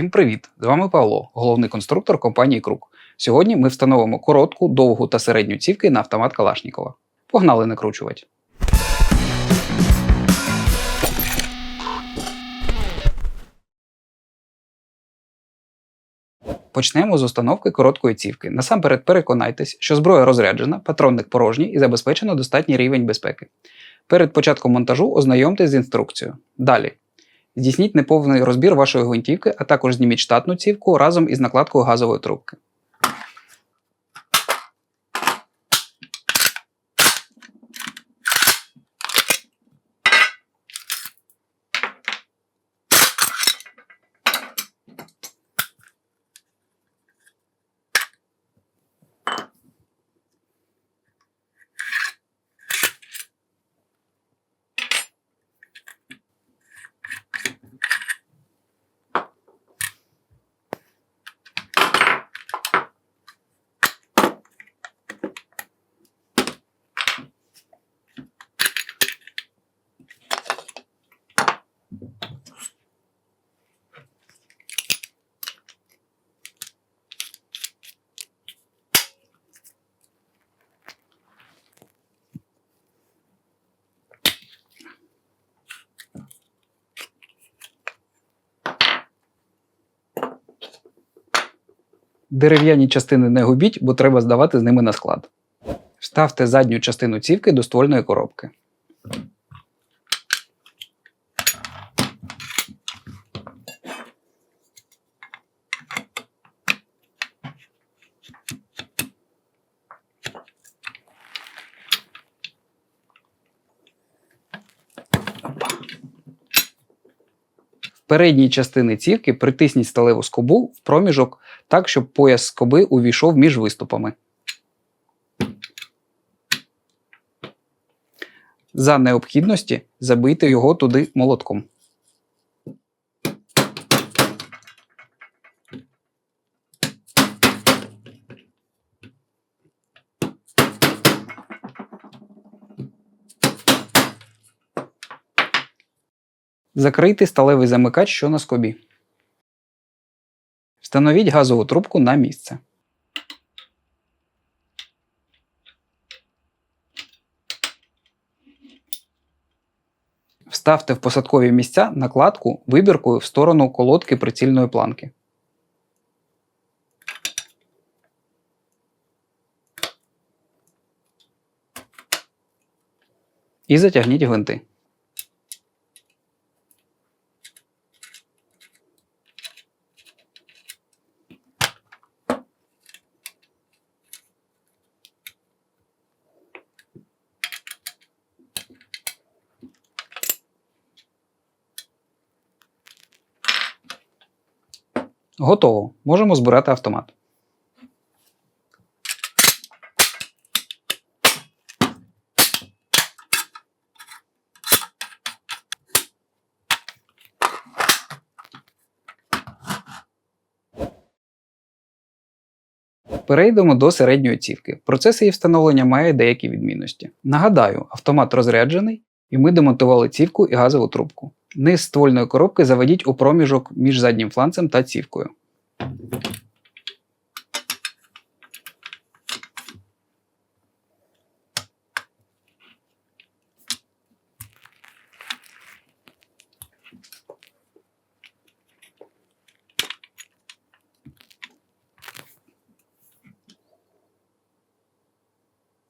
Всім привіт! З вами Павло, головний конструктор компанії Крук. Сьогодні ми встановимо коротку, довгу та середню цівки на автомат Калашнікова. Погнали накручувати. Почнемо з установки короткої цівки. Насамперед переконайтесь, що зброя розряджена, патронник порожній і забезпечено достатній рівень безпеки. Перед початком монтажу ознайомтесь з інструкцією. Далі. Здійсніть неповний розбір вашої гвинтівки, а також зніміть штатну цівку разом із накладкою газової трубки. Дерев'яні частини не губіть, бо треба здавати з ними на склад. Вставте задню частину цівки до ствольної коробки. Передній частини цівки притисніть сталеву скобу в проміжок так, щоб пояс скоби увійшов між виступами. За необхідності забийте його туди молотком. Закрийте сталевий замикач, що на скобі. Встановіть газову трубку на місце. Вставте в посадкові місця накладку вибіркою в сторону колодки прицільної планки. І затягніть гвинти. Готово. Можемо збирати автомат. Перейдемо до середньої цівки. Процес її встановлення має деякі відмінності. Нагадаю, автомат розряджений, і ми демонтували цівку і газову трубку. Низ ствольної коробки заведіть у проміжок між заднім фланцем та цівкою.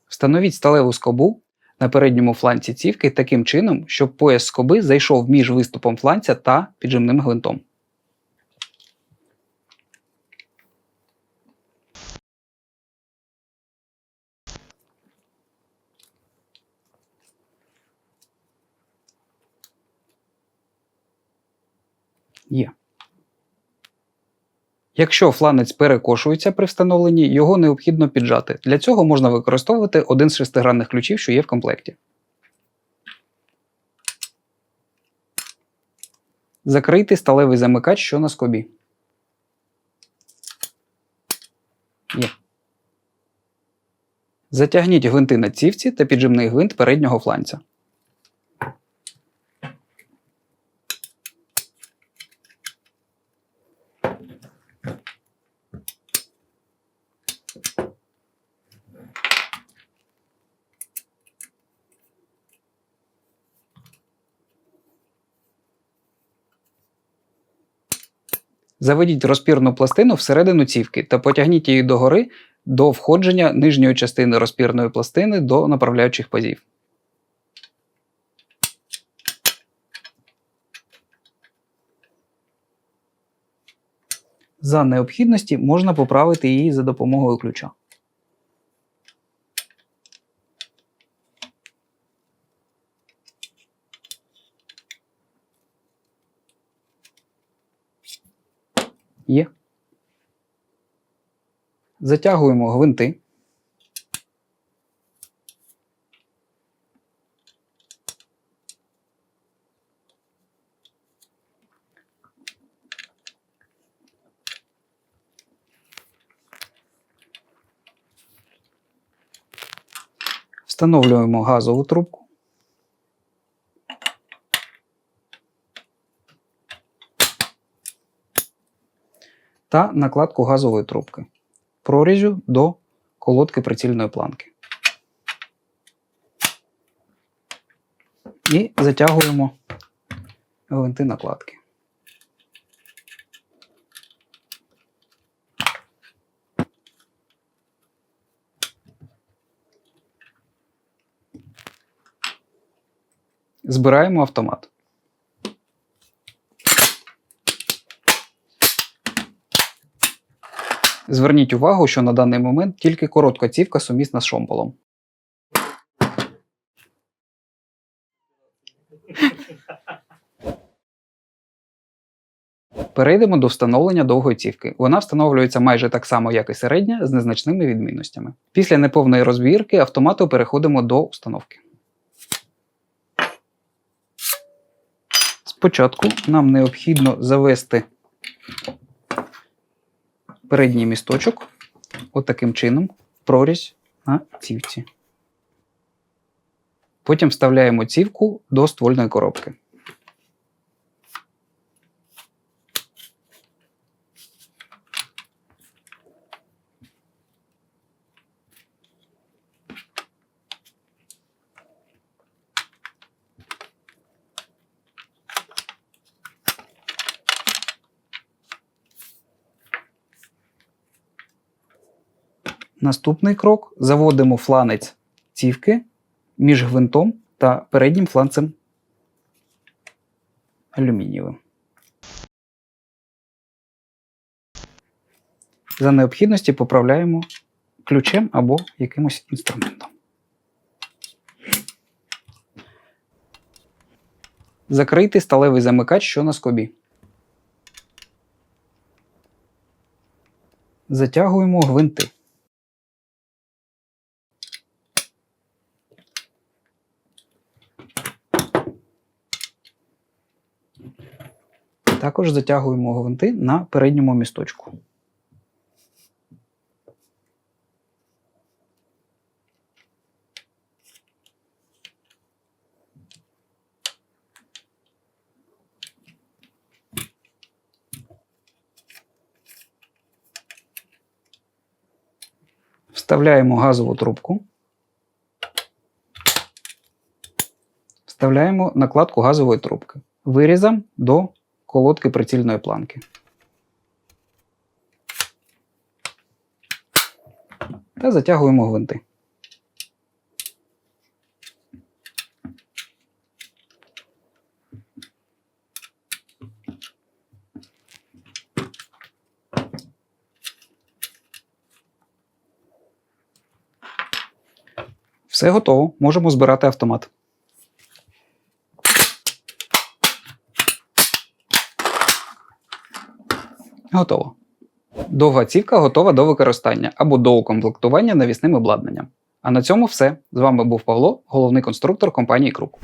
Встановіть сталеву скобу на передньому фланці цівки таким чином, щоб пояс скоби зайшов між виступом фланця та піджимним гвинтом. Є. Якщо фланець перекошується при встановленні, його необхідно піджати. Для цього можна використовувати один з шестигранних ключів, що є в комплекті. Закрийте сталевий замикач, що на скобі. Є. Затягніть гвинти на цівці та піджимний гвинт переднього фланця. Заведіть розпірну пластину всередину цівки та потягніть її догори до входження нижньої частини розпірної пластини до направляючих пазів. За необхідності можна поправити її за допомогою ключа. Є. Затягуємо гвинти. Встановлюємо газову трубку. Та накладку газової трубки прорізю до колодки прицільної планки. І затягуємо гвинти накладки. Збираємо автомат. Зверніть увагу, що на даний момент тільки коротка цівка сумісна з шомполом. Перейдемо до встановлення довгої цівки. Вона встановлюється майже так само, як і середня, з незначними відмінностями. Після неповної розбірки автомату переходимо до установки. Спочатку нам необхідно завести передній місточок отаким чином в прорізь на цівці. Потім вставляємо цівку до ствольної коробки. Наступний крок заводимо фланець цівки між гвинтом та переднім фланцем алюмінієвим. За необхідності поправляємо ключем або якимось інструментом. Закрийте сталевий замикач, що на скобі. Затягуємо гвинти. Також затягуємо гвинти на передньому місточку. Вставляємо газову трубку. Вставляємо накладку газової трубки вирізом до колодки прицільної планки. Та затягуємо гвинти. Все готово. Можемо збирати автомат. Готово. Довга цівка готова до використання або до укомплектування навісним обладнанням. А на цьому все. З вами був Павло, головний конструктор компанії Крук.